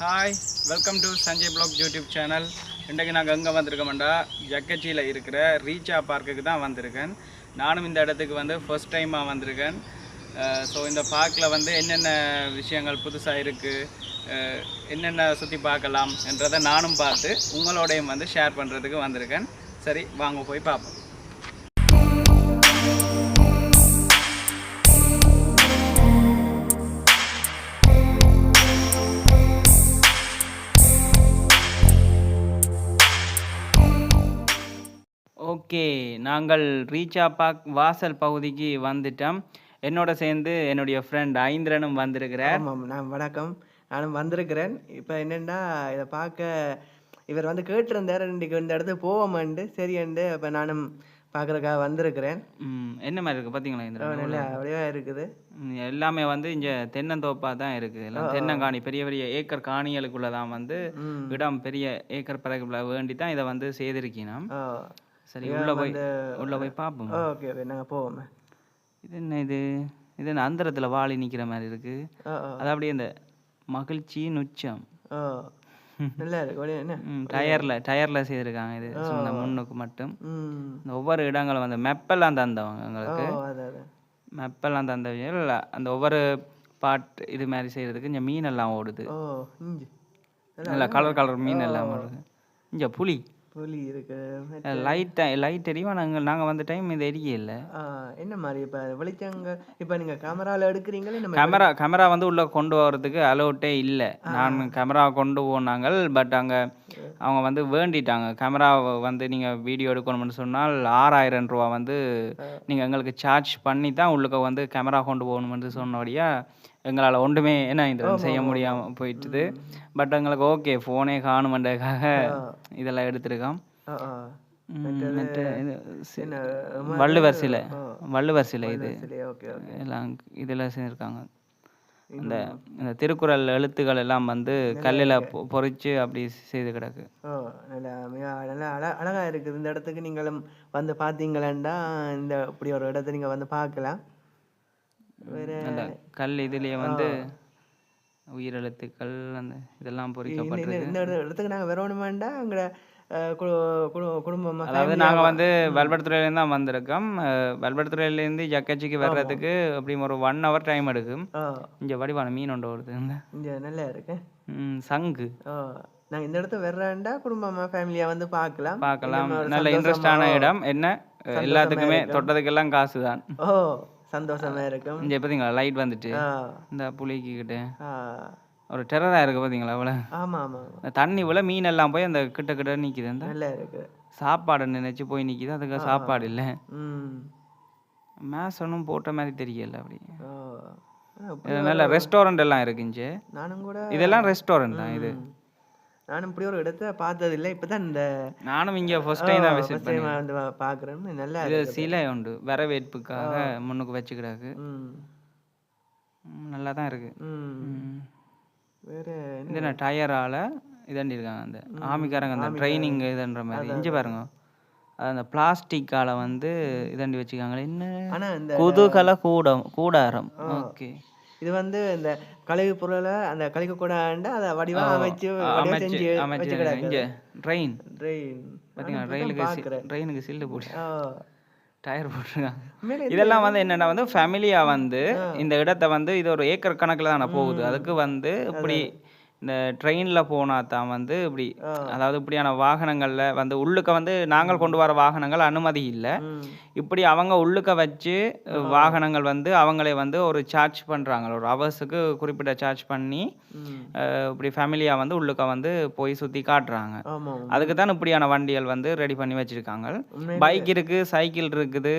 Hi welcome to Sanjay blog YouTube channel இன்றைக்கு நாங்கள் எங்கே வந்திருக்கோம்டா? ஜக்கச்சியில் இருக்கிற ரீச்சா பார்க்குக்கு தான் வந்திருக்கேன். நானும் இந்த இடத்துக்கு வந்து ஃபர்ஸ்ட் டைமாக வந்திருக்கேன். ஸோ இந்த பார்க்கில் வந்து என்னென்ன விஷயங்கள் புதுசாக இருக்குது என்னென்ன சுற்றி பார்க்கலாம் என்றதை நானும் பார்த்து உங்களோடையும் வந்து ஷேர் பண்ணுறதுக்கு வந்திருக்கேன். சரி வாங்க போய் பார்ப்போம். ஓகே நாங்கள் ரீச்சா பார்க் வாசல் பகுதிக்கு வந்துட்டோம். என்னோட சேர்ந்து என்னுடைய ஃப்ரெண்ட் ஐந்திரனும் வந்திருக்கிறார். ஆமாம் நான் வணக்கம். நானும் வந்திருக்கிறேன். இப்போ என்னென்னா இதை பார்க்க இவர் வந்து கேட்டிருந்தார். இன்றைக்கு இந்த இடத்துக்கு போவோமாண்டு சரியண்டு இப்போ நானும் பார்க்குறதுக்காக வந்திருக்கிறேன். என்ன மாதிரி இருக்குது பார்த்தீங்களா நல்லா அப்படியே இருக்குது. எல்லாமே வந்து இங்கே தென்னந்தோப்பாக தான் இருக்குது எல்லாம் தென்னங்காணி பெரிய பெரிய ஏக்கர் காணிகளுக்குள்ள தான் வந்து. இடம் பெரிய ஏக்கர் பறக்குள்ள வேண்டி தான் இதை வந்து செய்திருக்கணும் ஓ சரி உள்ளே போய் உள்ளே போய் பார்ப்போம் ஓகே ஓகே நாங்கள் போவோமே. இது என்ன இது? இது என்ன அந்தரத்தில் வாளி நிற்கிற மாதிரி ஓ அது அப்படியே இந்த மகிழ்ச்சியின் உச்சம். ஓ நல்லா இருக்கு அப்படியே என்ன? ம் டயரில் டயரில் செய்திருக்காங்க இது சும்மா முன்னுக்கு மட்டும். இந்த ஒவ்வொரு இடங்களும் வந்து மெப்பெல்லாம் தந்தவங்க எங்களுக்கு. மெப்பெல்லாம் தந்தவங்க. அந்த ஒவ்வொரு பாட் இது மாதிரி செய்கிறதுக்கு இங்கே மீனெல்லாம் ஓடுது. ஓ இஞ்சி. நல்ல கலர் கலர் மீன் எல்லாம் வருது இங்கே புளி புலி இருக்கு. லைட் லைட் எரியும் நாங்கள் நாங்கள் வந்த டைம் இது எரிய இல்லை என்ன மாதிரி இப்போ வெளிச்சங்க? இப்போ நீங்கள் கேமராவில் எடுக்கிறீங்களே? நம்ம கேமரா கேமரா வந்து உள்ளே கொண்டு வரதுக்கு அலோட்டே இல்லை. நான் கேமரா கொண்டு போனாங்க பட் அங்கே அவங்க வந்து வேண்டிட்டாங்க. கேமரா வந்து நீங்கள் வீடியோ எடுக்கணும்னு சொன்னால் ஆறாயிரம் ரூபா வந்து நீங்கள் எங்களுக்கு சார்ஜ் பண்ணி தான் உள்ளுக்க வந்து கேமரா கொண்டு போகணும்னு சொன்னபடியா எங்களால் ஒன்றுமே என்ன இது செய்ய முடியாமல் போயிட்டுது. பட் எங்களுக்கு ஓகே ஃபோனே காணுமன்றதுக்காக இதெல்லாம் எடுத்திருக்கோம். என்ன வள்ளுவர் சிலை வள்ளுவர் சிலை இது. எல்லாம் இதில் செஞ்சுருக்காங்க. இந்த இந்த திருக்குறள் எழுத்துக்கள் எல்லாம் வந்து கல்லில் பொறிச்சு அப்படி செய்து கிடக்கு. ஓ நல்லா மிக நல்லா அழ அழகா இருக்குது இந்த இடத்துக்கு நீங்களும் வந்து பார்த்தீங்களேண்டா இந்த இப்படி ஒரு இடத்த நீங்கள் வந்து பார்க்கலாம். அந்த கல் இதுலேயே வந்து உயிரெழுத்துக்கள் அந்த இதெல்லாம் பொறிக்கப்பட்டிருக்கு இந்த இட- இடத்துக்கு நாங்கள் வரணுமாண்டா அங்கே குடும்பமாக அதாவது நாங்கள் வந்து வல்படுத்துறையிலேருந்து தான் வந்திருக்கோம். வல்படுத்துறையிலேருந்து ஜக்கச்சிக்கு வர்றதுக்கு அப்படி ஒரு ஒன் ஹவர் டைம் எடுக்கும். இங்கே வடிவான மீன் ஒன்று வருது இங்கே. நல்லா இருக்கு. சங்கு. நாங்கள் இந்த இடத்த வர்றேன்டா குடும்பமாக ஃபேமிலியாக வந்து பார்க்கலாம். பார்க்கலாம். நல்ல இன்ட்ரெஸ்டான இடம். என்ன? எல்லாத்துக்குமே தொட்டதுக்கெல்லாம் காசு தான் ஓ. சந்தோஷமா இருக்கும். இங்கே பார்த்தீங்களா லைட் வந்துட்டு இந்த புளிக்கு கிட்ட ஒரு டெரராக இருக்குது பார்த்தீங்களா அவ்வளோ ஆமாம் இந்த தண்ணி உள்ள மீன் எல்லாம் போய் அந்த கிட்ட கிட்ட நிற்கிது அந்த நல்லா இருக்கு. சாப்பாடு நினைச்சு போய் நிற்கிது அதுக்கு சாப்பாடு இல்லை. ம். மேஸ் ஒன்றும் போட்ட மாதிரி தெரியல அப்படி. நல்ல ரெஸ்டாரண்ட் எல்லாம் இருக்குஞ்சு நானும் கூட இதெல்லாம் ரெஸ்டாரண்ட் தான் இது. நானும் இப்படி ஒரு இடத்த பார்த்ததில்லை. இப்போ தான் இந்த நானும் இங்கே ஃபர்ஸ்ட் டைம் தான் விசிட் time வந்து பார்க்குறேன் நல்லா இது இருக்கு சிலை உண்டு. வரவேற்புக்காக முன்னுக்கு ம், நல்லா தான் இருக்கு. வேற என்ன? டயரால இதாண்டி இருக்காங்க அந்த ஆமிக்காரங்க அந்த ட்ரைனிங் இதுன்ற மாதிரி. இங்கே பாருங்க. அந்த பிளாஸ்டிக்கால வந்து இதாண்டி வச்சுக்காங்களே என்ன? குதூகல கூடம் கூடாரம். ஓகே. இது வந்து இந்த கழிவு பொருளை அந்த கழிக்க கூடாண்டா அதை வடிவா அமைச்சு வடிவா அமைச்சு செஞ்சு அமைச்சு வச்சு இங்கே ட்ரெயின். ட்ரெயின். பார்த்தீங்களா ரயிலுக்கு ட்ரெயினுக்கு சில்லு போட்டு. டயர் போட்டிருக்காங்க. இதெல்லாம் வந்து என்னன்னா வந்து ஃபேமிலியாக வந்து இந்த இடத்த வந்து இது ஒரு ஏக்கர் கணக்கில் தானே போகுது. அதுக்கு வந்து இப்படி இந்த ட்ரெயினில் போனால் தான் வந்து இப்படி அதாவது இப்படியான வாகனங்களில் வந்து உள்ளுக்க வந்து நாங்கள் கொண்டு வர வாகனங்கள் அனுமதி இல்லை. இப்படி அவங்க உள்ளுக்க வச்சு வாகனங்கள் வந்து அவங்களே வந்து ஒரு சார்ஜ் பண்ணுறாங்க ஒரு ஹவர்ஸுக்கு குறிப்பிட்ட சார்ஜ் பண்ணி இப்படி ஃபேமிலியாக வந்து உள்ளுக்க வந்து போய் சுற்றி காட்டுறாங்க. அதுக்கு தான் இப்படியான வண்டிகள் வந்து ரெடி பண்ணி வச்சுருக்காங்க. பைக் இருக்குது. சைக்கிள் இருக்குது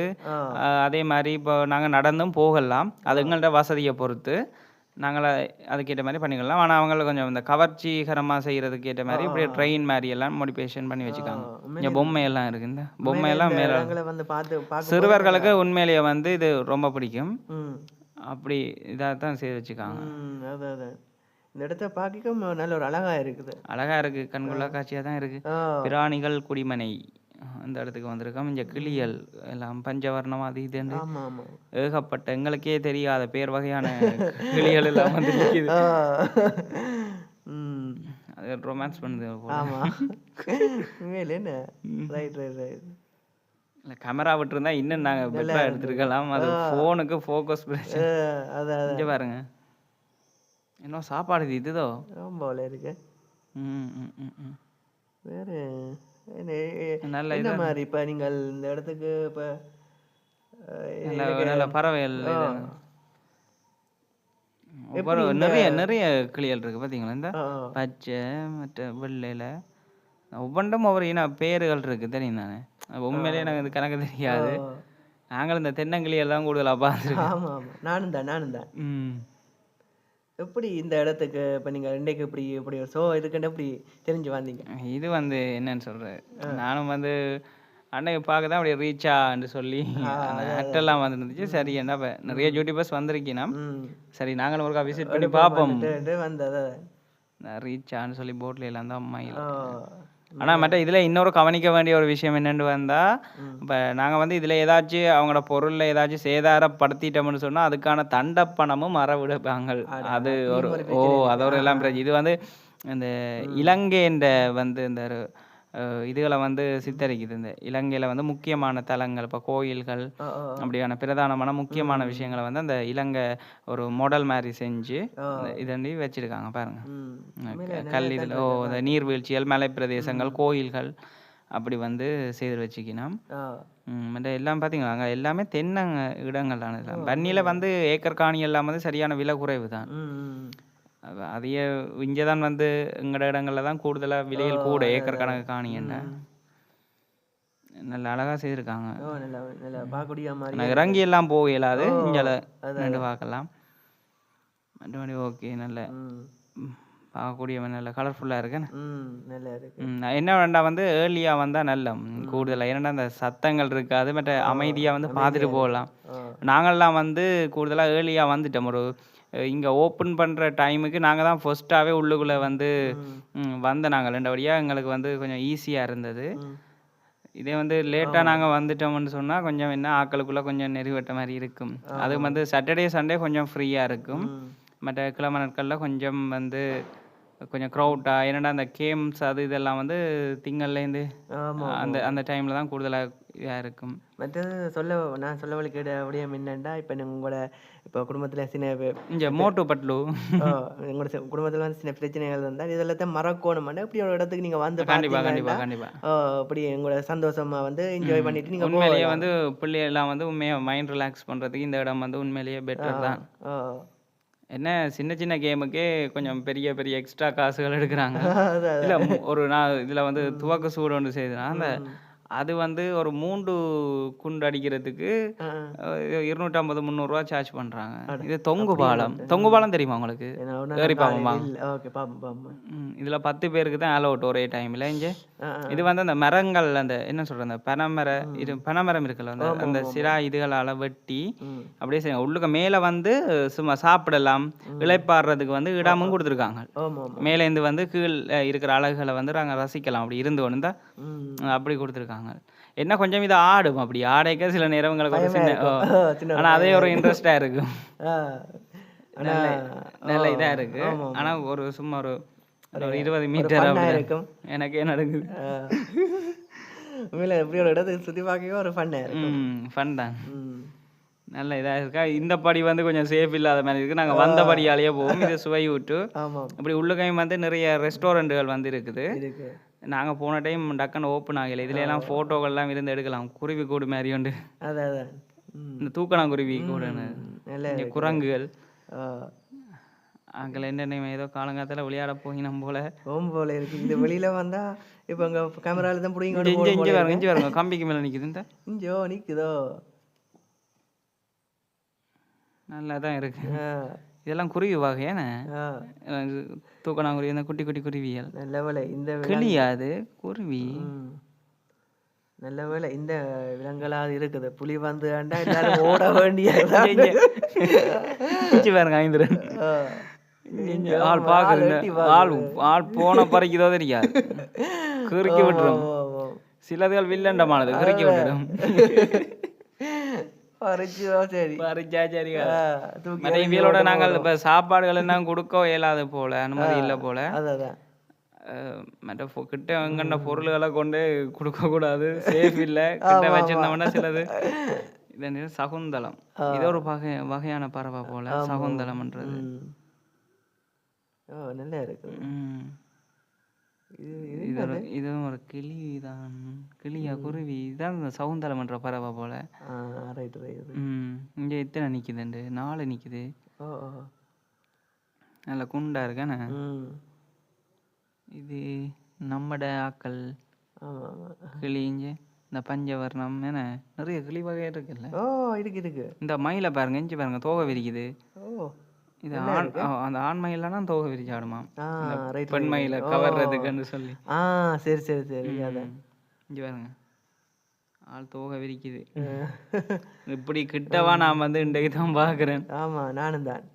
அதே மாதிரி இப்போ நாங்கள் நடந்தும் போகலாம். அது எங்கள்கிட்ட வசதியை பொறுத்து. நாங்கள் அதுக்கேற்ற மாதிரி பண்ணிக்கலாம். ஆனால் அவங்கள கொஞ்சம் இந்த கவர்ச்சிகரமாக செய்கிறதுக்கு ஏற்ற மாதிரி இப்படி ட்ரெயின் மாதிரி எல்லாம் மோடிஃபிகேஷன் பண்ணி வச்சுருக்காங்க இங்கே பொம்மையெல்லாம் இருக்குது இந்த பொம்மையெல்லாம் இந்த மேலே வந்து பார்த்து சிறுவர்களுக்கு உண்மையிலேயே வந்து இது ரொம்ப பிடிக்கும். அப்படி இதாக தான் செய்து அதான் அதான் இந்த இடத்த பார்க்க நல்ல ஒரு அழகா இருக்குது. அழகாக இருக்குது கண்கொள்ளா காட்சியாக தான் இருக்குது ஆ. பிராணிகள் குடிமனை. அந்த இடத்துக்கு வந்திருக்கோம். இங்கே கிளியல் எல்லாம் பஞ்சவர்ணம் அது இதுன்னு ஏகப்பட்ட எங்களுக்கே தெரியாத பேர் வகையான கிளிகள் எல்லாம் வந்து நிக்குது. ஆ. ம். ரொமான்ஸ் பண்ணுது போல. ஆமா. உண்மையில என்ன? ரைட் ரைட் ரைட் இல்லை கேமரா விட்டுருந்தா இன்னும் நாங்கள் பெட்டராக எடுத்துருக்கலாம். அது ஃபோனுக்கு ஃபோக்கஸ் இங்கே பாருங்க. இன்னும் சாப்பாடு இது இதுதோ ரொம்ப இருக்கு. ம் ம் ம். வேற நல்ல என்ன மாதிரி இப்ப நீங்கள் இந்த இடத்துக்கு இப்ப நல்ல பறவைகள் இது. நிறைய நிறைய கிளிகள் இருக்கு பார்த்தீங்களா இந்த பச்சை மற்ற வெள்ளையில் ஒவ்வொன்றும் ஒவ்வொரு இன பேர்கள் இருக்கு தெரியும்? தானே உண்மையிலேயே எனக்கு இது கணக்கு தெரியாது. ஆ. நாங்கள் இந்த தென்னங்கிளியெல்லாம் தான் கூடுதலாக பார்த்துருக்கோம். ஆமா. ஆமா நானும் தான் நானும் தான் ம். எப்படி இந்த இடத்துக்கு இப்ப நீங்க இன்றைக்கு இப்படி இப்படி ஒரு ஷோ இருக்குன்னு எப்படி தெரிஞ்சு வந்தீங்க? இது வந்து என்னன்னு சொல்கிறேன் நானும் வந்து அன்னைக்கு பார்க்க தான் அப்படியே ரீச்சான்னு சொல்லி அந்த ஆக்டெல்லாம் வந்துருந்துச்சு. சரி என்ன நிறைய யூடியூபர்ஸ் வந்திருக்கீங்கன்னா ம். சரி நாங்களும் ஒருக்கா விசிட் பண்ணி பார்ப்போம். ரீச்சான்னு சொல்லி போட்டில் எல்லாம் தான் அம்மாயில் ஆ, ஆனால் மற்ற இதில் இன்னொரு கவனிக்க வேண்டிய ஒரு விஷயம் என்னன்னு வந்தால் இப்போ நாங்கள் வந்து இதில் ஏதாச்சும் அவங்களோட பொருளில் ஏதாச்சும் சேதாரப்படுத்திட்டோம்னு சொன்னால் அதுக்கான தண்டப்பணமும் மறவிடுப்பாங்க அது ஒரு ஓ அது ஒரு எல்லாம் பிரச்சனை. இது வந்து இந்த இலங்கைன்ற வந்து இந்த இதுகளை வந்து சித்தரிக்குது. இந்த இலங்கையில் வந்து முக்கியமான தலங்கள் இப்போ கோயில்கள் அப்படியான பிரதானமான முக்கியமான விஷயங்களை வந்து அந்த இலங்கை ஒரு மாடல் மாதிரி செஞ்சு இதண்டி வச்சிருக்காங்க பாருங்க. கல் இதில் ஓ இந்த நீர்வீழ்ச்சிகள் மலை பிரதேசங்கள் கோயில்கள் அப்படி வந்து செய்து மற்ற எல்லாம் பார்த்தீங்களா அங்கே எல்லாமே தென்னங்க இடங்கள் தானே இதெல்லாம் வன்னியில் வந்து ஏக்கர் காணி எல்லாம் வந்து சரியான விலை குறைவு தான் ம் ம் அது அதையே இங்கே தான் வந்து எங்களோட இடங்கள்ல தான் கூடுதலாக விலைகள் கூட ஏக்கர் கணக்கு காணி என்ன? நல்ல அழகாக செய்திருக்காங்க. ஓ நல்லா நல்லா பார்க்கக்கூடிய மாதிரி நான் இறங்கி எல்லாம் போக இயலாது இங்கே ரெண்டு பார்க்கலாம். மற்றபடி ஓகே நல்ல. பார்க்கக்கூடிய நல்ல கலர்ஃபுல்லாக இருக்கு ம் நல்லா இருக்கு. என்ன வேண்டாம் வந்து ஏர்லியாக வந்தால் நல்ல. கூடுதலாக ஏன்னா அந்த சத்தங்கள் இருக்காது மற்ற அமைதியாக வந்து பார்த்துட்டு போகலாம். நாங்கள்லாம் வந்து கூடுதலாக ஏர்லியாக வந்துட்டோம். ஒரு இங்கே ஓப்பன் பண்ணுற டைமுக்கு நாங்கள் தான் ஃபர்ஸ்ட்டாகவே உள்ளுக்குள்ளே வந்து வந்த நாங்கள் ரெண்டபடியாக எங்களுக்கு வந்து கொஞ்சம் ஈஸியாக இருந்தது. இதே வந்து லேட்டாக நாங்கள் வந்துட்டோம்னு சொன்னால் கொஞ்சம் என்ன ஆக்களுக்குள்ளே கொஞ்சம் நெறிவட்ட மாதிரி இருக்கும். அது வந்து சாட்டர்டே சண்டே கொஞ்சம் ஃப்ரீயாக இருக்கும். மற்ற கிழமை நாட்களில் கொஞ்சம் வந்து கொஞ்சம் க்ரௌட்டாக என்னடா அந்த கேம்ஸ் அது இதெல்லாம் வந்து திங்கள்லேருந்து அந்த அந்த டைமில் தான் கூடுதலாக இதாக இருக்கும். மற்றது சொல்ல நான் சொல்ல வழி கேட்ட அப்படியே என்னண்டா இப்போ உங்களோட இப்போ குடும்பத்தில் சின்ன இங்கே மோட்டு பட்லு. உங்களோட குடும்பத்துல வந்து சின்ன பிரச்சனைகள் இருந்தால் இதெல்லாம் மறக்கணுமாண்டா இப்படி ஒரு இடத்துக்கு நீங்கள் வந்து கண்டிப்பாக கண்டிப்பாக கண்டிப்பாக ஆ, அப்படி உங்களோட சந்தோஷமா வந்து என்ஜாய் பண்ணிட்டு நீங்கள் உண்மையிலேயே வந்து பிள்ளையெல்லாம் வந்து உண்மையாக மைண்ட் ரிலாக்ஸ் பண்ணுறதுக்கு இந்த இடம் வந்து உண்மையிலேயே பெட்டர் தான். என்ன சின்ன சின்ன கேமுக்கே கொஞ்சம் பெரிய பெரிய எக்ஸ்ட்ரா காசுகள் எடுக்கிறாங்க. இல்லை ஒரு நான் இதில் வந்து துவக்க சூடு ஒன்று செய்யுதுன்னா அந்த அது வந்து ஒரு மூன்று குண்டு அடிக்கிறதுக்கு இருநூற்றம்பது முந்நூறுரூவா சார்ஜ் பண்ணுறாங்க இது தொங்கு பாலம். தொங்கு பாலம் தெரியுமா உங்களுக்கு? ஏறி இதில் பத்து பேருக்கு தான் அலோட் ஒரே டைமில் இங்கே. இது வந்து அந்த மரங்கள் அந்த என்ன சொல்கிறது அந்த பனைமர இது பனைமரம் இருக்குல்ல அந்த அந்த சிரா இதுகளால் வெட்டி அப்படியே செய்யுங்க உள்ளுக்க மேலே வந்து சும்மா சாப்பிடலாம் இளைப்பாடுறதுக்கு வந்து இடமும் கொடுத்துருக்காங்க. மேலேருந்து வந்து கீழ் இருக்கிற அழகுகளை வந்து நாங்கள் ரசிக்கலாம். அப்படி இருந்து ஒன்று ம். அப்படி கொடுத்துருக்காங்க. என்ன கொஞ்சம் இது ஆடும். அப்படி ஆடைக்க சில நேரம் உங்களுக்கு ஒரு சின்ன ஓ. சின்ன ஆனா அதே ஒரு இன்ட்ரெஸ்டாக இருக்கும். ஆனா நல்ல இதா இருக்கு. ஆனா ஒரு சும்மா ஒரு ஒரு இருபது மீட்டர் இருக்கும். எனக்கே நடக்குது. உண்மையில எப்படி ஒரு இடத்துக்கு சுற்றி பார்க்கவே ஒரு ஃபன்னாக இருக்கும். ஃபன் தான். நல்ல இதா இருக்கா? இந்த படி வந்து கொஞ்சம் சேஃப் இல்லாத மாதிரி இருக்கு. நாங்க வந்த படியாலேயே போவோம். இது சுவை விட்டு இப்படி உள்ளுக்கையும் வந்து நிறைய ரெஸ்டாரண்ட்டுகள் வந்து இருக்குது. இருக்கு நாங்க போன டைம் டக்குன்னு ஓப்பன் ஆகலை. இதுல எல்லாம் போட்டோகள்லாம் இருந்து எடுக்கலாம். குருவி கூடு மாதிரி உண்டு. அதான் அதான். இந்த தூக்கணாங்குருவி கூட நல்ல இங்க குரங்குகள். அங்கே என்ன ஏதோ காலங்காலத்துல விளையாட போயினோம் போல. ஓம் போல இருக்கு. இந்த வெளியில வந்தா இப்போ இங்க கேமரால தான் பிடிங்க இஞ்சி வருங்க இஞ்சி வருங்க கம்பிக்கு மேல நிக்குது. இந்த. இஞ்சோ நிக்குதோ? நல்லா தான் இருக்கு இதெல்லாம் குருவி வகையான தூக்கணாங்குருவி இந்த குட்டி குட்டி குருவிகள். நல்ல வேலை இந்த வி- கிளியா அது குருவி. நல்ல வேலை இந்த விலங்களாவது இருக்குது. புலி வந்து எல்லாரும் ஓட இஞ்சி பாருங்க ஐந்து ஆள் பாக்குது ஆள் ஆள் போன பறிக்குதோ தெரியாது. குறுக்கி விட்டுரும். சிலதுகள் வில்லண்டமானது குறுக்கி விட்டுரும். இவியலோட நாங்கள் இப்ப சாப்பாடுகள் எல்லாம் கொடுக்க இயலாது போல அனுமதி இல்லை போல. மற்ற கிட்ட எங்கண்ட பொருள்களை கொண்டு கொடுக்கக்கூடாது சேஃப் இல்லை. கிட்ட வச்சிருந்தோம்னா சிலது. இது என்னது? சகுந்தலம். இது ஒரு வகை வகையான பறவை போல சகுந்தலம்ன்றது. நல்லா இருக்கு. இது இது இது ஒரு இதுவும் ஒரு கிளி தான். கிளியா குருவி. இதான் இந்த சகுந்தலம்ன்ற பறவை போல. ரைட் ரைட் இங்கே எத்தனை நிற்குதுண்டு நாலு நிற்குது ஓ நல்ல குண்டா இருக்கானே இது நம்மட ஆக்கள். கிளிஞ்ச இந்த பஞ்சவர்ணம் என்ன? நிறைய கிளி வகை இருக்குல்ல. ஓ இருக்கு இருக்கு. இந்த மயிலை பாருங்க இஞ்சி பாருங்க தோகை விரிக்குது. ஓ. இது ஆண் அந்த ஆண் மயிலனா தோகை விரிச்சு ஆடுமாம் ஆ ரைட் பெண் மயிலை கவர்றதுக்குன்னு சொல்லி. ஆ சரி சரி சரி அதான். பாருங்க. ஆள் தோகை விரிக்குது. இப்படி கிட்டவா நான் வந்து இன்றைக்கு தான் பார்க்குறேன். ஆமா நானும் தான்.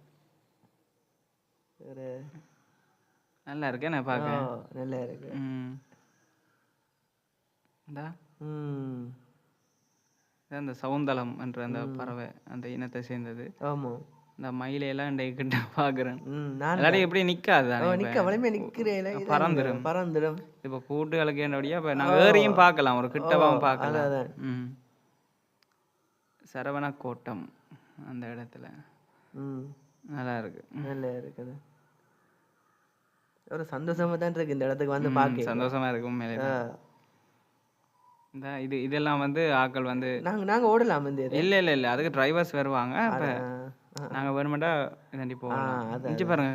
நல்லா இருக்கேன் நான் பார்க்க நல்லா இருக்கு. இந்தா. ம். இதான் இந்த சவுந்தலம் என்ற அந்த பறவை அந்த இனத்தை சேர்ந்தது. ஆமா. இந்த மயிலையெல்லாம் இன்றைக்கு கிட்ட பார்க்குறேன் எல்லாரும் எப்படி நிற்காது ஓ நிக்க வலிமை நிக்கிறேன். பறந்துரும். பறந்துடும் இப்போ கூட்டுகளுக்கு என்னடியா இப்போ நாங்கள் ஏறியும் பார்க்கலாம் ஒரு கிட்டவாவும் பார்க்கலாம் அதான் ம். சரவண கோட்டம் அந்த இடத்துல. நல்லா இருக்கு நல்லா இருக்குது. ஒரு சந்தோஷமா தான் இருக்கு இந்த இடத்துக்கு வந்து பார்க்க சந்தோஷமா இருக்கு உண்மையிலே. இந்த இது இதெல்லாம் வந்து ஆட்கள் வந்து நாங்க நாங்க ஓடலாம் இது. இல்ல இல்ல இல்ல. அதுக்கு டிரைவர்ஸ் வருவாங்க. அப்ப நாங்க வேணுமெண்டா இதாண்டி அதான், இங்க பாருங்க.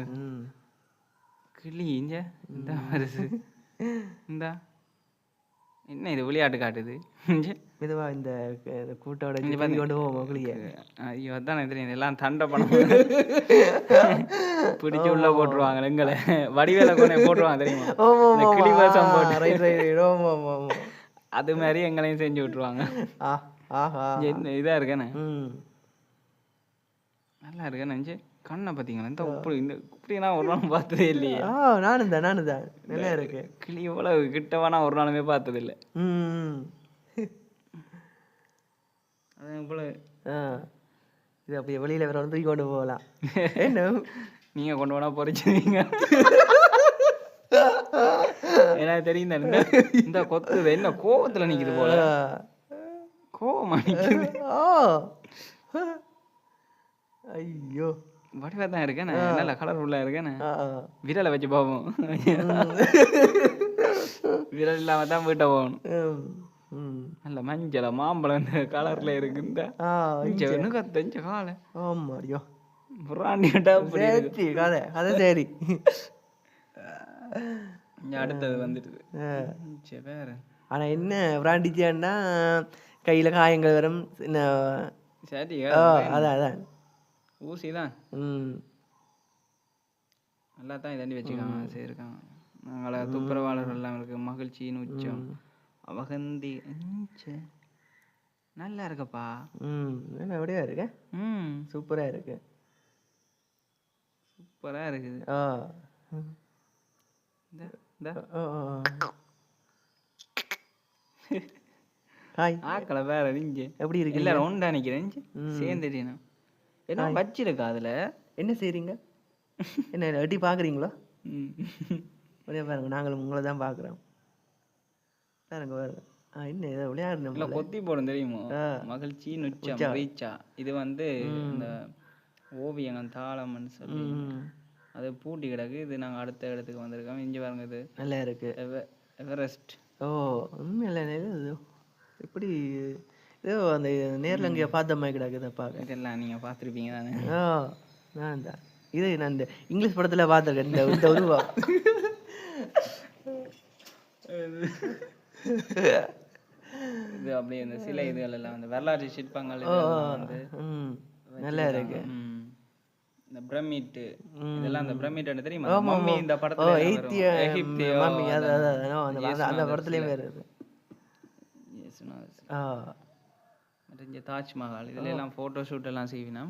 கிளி இங்க இந்த வருது. இந்த. என்ன இது விளையாட்டு காட்டுது? மெதுவா இந்த கூட்டோட கொண்டு போவோம் குளிய ஐயோ அதான் தெரியும் எல்லாம் தண்டை பணம். பிடிச்சு உள்ள போட்டுருவாங்க எங்களை. வடிவேல கொண்டு போட்டுருவாங்க தெரியுமா? இந்த கிளி வாசம் போட்டு. அது மாதிரி எங்களையும் செஞ்சு விட்டுருவாங்க. ஆஹா. என்ன இதா இருக்கேனே. ம். நல்லா இருக்கேன் நினச்சி கண்ணை பார்த்தீங்களா? இந்த இப்படி இந்த இப்படிலாம் ஒரு நாள் பார்த்ததே இல்லையே. ஆ நானும் தான் நானும் தான். நல்லா இருக்கு. கிளி இவ்வளவு கிட்டவா நான் ஒரு நாளுமே பார்த்தது இல்லை அது போல ஆ. இது அப்படியே வெளியில வேற வந்து தூக்கி கொண்டு போகலாம். என்ன? நீங்க கொண்டு போனா பொறிச்சுவீங்க எனக்கு தெரியும் தானே. இந்த கொத்துது என்ன கோவத்துல நிக்குது போல. ஆ. கோவமா நிக்குது. ஓ ஐயோ. வடிவா தான் இருக்கேன் நல்ல கலர்ஃபுல்லா இருக்கேன். விரலை வச்சு பார்ப்போம் விரல் இல்லாம தான் வீட்டை போகணும். நல்ல மஞ்சள் மாம்பழம் கலர்ல இருக்கு இந்த ஆ இஞ்ச கத்தஞ்ச காலை ஆமா ஐயோ புறாண்டிட்டா அப்படி இருக்கு. சரி கதை. கதை சரி. அடுத்தது வந்துடுது. ஆ. சரி வேற. ஆனா என்ன பிராண்டிச்சியான்னா கையில காயங்கள் வரும் அதான் அதான். ஊசி தான் நல்லா தான் இதாண்டி வச்சுக்காங்க சரி இருக்காங்க நாங்கள துப்புரவாளர்கள் எல்லாம் இருக்கு மகிழ்ச்சியின் உச்சம். அவகந்தி. நல்லா இருக்கப்பா. ம். என்ன அப்படியே இருக்கு? ம். சூப்பரா இருக்கு. சூப்பரா இருக்குது. ஆ. ஹாய். ஆக்களை வேற நீங்க. எப்படி இருக்கு எல்லாரும் ஒன்றா நிக்கிறேன் சேர்ந்துட்டீங்க. என்ன வச்சிருக்கா அதுல என்ன செய்றீங்க? என்ன எட்டி பாக்குறீங்களா. அப்படியே பாருங்க நாங்களும் உங்களை தான் பார்க்குறோம் பாருங்க பாருங்க. என்ன விளையாடணும் கொத்தி போடும் தெரியுமோ? மகிழ்ச்சியின் உச்சம் ரீச்சா இது வந்து இந்த ஓவியங்கள் தாளம்னு சொல்லி அது பூட்டி கிடக்கு. இது நாங்க அடுத்த இடத்துக்கு வந்திருக்கோம். இங்க பாருங்க இது நல்லா இருக்கு. எவ- எவரெஸ்ட். ஓ உண்மையில இது எப்படி ஏதோ அந்த நேர்ல அங்கே பார்த்த மாதிரி கிடக்குது பார்க்க இதெல்லாம் நீங்க பார்த்திருப்பீங்க தானே? ஓ நான் தான். இது நான் இந்த இங்கிலீஷ் படத்துல பார்த்துருக்கேன் இந்த இந்த உருவா இது அப்படியே இந்த சிலை இதுகள் எல்லாம் வந்து வரலாற்று சிற்பங்கள் வந்து நல்லா இருக்கு. இந்த பிரமிட் இதெல்லாம் அந்த பிரமிட் தெரியுமா? ஆமா, மம்மி. இந்த படத்துல. எகிப்தியோ, மம்மி அந்த- அது அது, இங்க தாஜ்மஹால் இதுல எல்லாம் போட்டோ ஷூட் எல்லாம் செய்வினா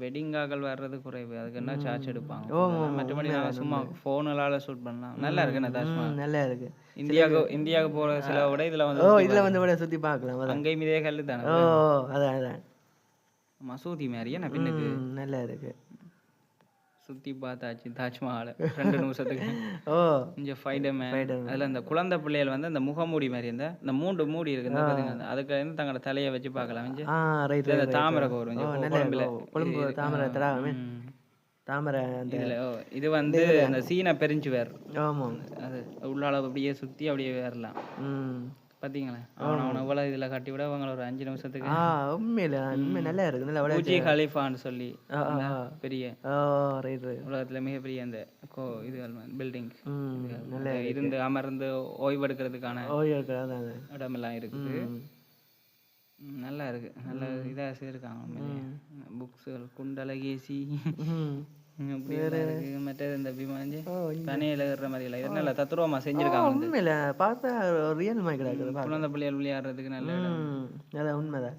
வெட்டிங்காக்கள் வர்றது குறைவு. அதுக்கு என்ன சார்ஜ் எடுப்பாங்க? மற்றபடி நாங்க சும்மா போனால ஷூட் பண்ணலாம். நல்லா இருக்கு இந்த தாஜ்மஹால்? நல்லா இருக்கு. இந்தியாவுக்கு இந்தியாவுக்கு போற சில விட இதுல வந்து ஓ இதுல வந்து விட சுத்தி பார்க்கலாம் அங்கேயும் இதே கல்லு தானே? ஓ அதான் அதான். மசூதி மாதிரியே நான் பின்னுக்கு? நல்லா இருக்கு. சுற்றி பார்த்தாச்சு தாஜ்மஹாலை. ரெண்டு நிமிஷத்துக்கு. ஓ. இங்கே ஃபைடர்மேன் அதில் இந்த குழந்தை பிள்ளைகள் வந்து அந்த முகமூடி மாதிரி இந்த இந்த மூன்று மூடி இருக்கு இந்த பார்த்தீங்கன்னா அதுக்கு வந்து தங்களோட தலையை வச்சு பார்க்கலாம். தாமரை கோர் ஓ நல்ல ஓ, கொழும்பு தாமரை தராமே தாமரை அந்த இது வந்து இந்த சீன பெரிஞ்சு வேர் ஆமாம். அது உள்ளால அப்படியே சுற்றி அப்படியே வேறலாம் ம். பார்த்தீங்களா அவன் அவனை இவ்வளோ இதில் கட்டி விட அவங்கள ஒரு அஞ்சு நிமிஷத்துக்கு. ஆ உண்மையில உண்மை நல்லா இருக்கு நல்லா பூஜி சொல்லி. பெரிய உலகத்துல மிகப்பெரிய அந்த கோ இது பில்டிங் இருந்து அமர்ந்து ஓய்வெடுக்கிறதுக்கான. இடமெல்லாம் இருக்குது. நல்லா இருக்கு. நல்ல இதாக செய்யிருக்காங்க புக்ஸுகள் குண்டலகேசி உண்மையில. பார்த்தா ரியல் குழந்தை பிள்ளைகள் விளையாடுறதுக்கு நல்ல அதான் உண்மைதான்.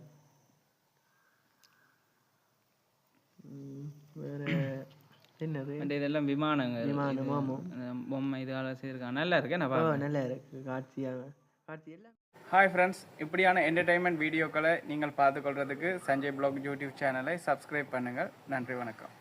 வேற என்னது? இதெல்லாம் விமானம், ஆமாம். பொம்மை இதால செய்யிருக்காங்க நல்லா இருக்கு நான் ஓ பார்க்க நல்லா இருக்கு. காட்சியாக காட்சி எல்லாம். ஹாய் ஃப்ரெண்ட்ஸ் இப்படியான என்டர்டைன்மெண்ட் வீடியோக்களை நீங்கள் பார்த்துக்கொள்றதுக்கு சஞ்சய் பிளாக் யூடியூப் சேனலை சப்ஸ்கிரைப் பண்ணுங்கள். நன்றி வணக்கம்.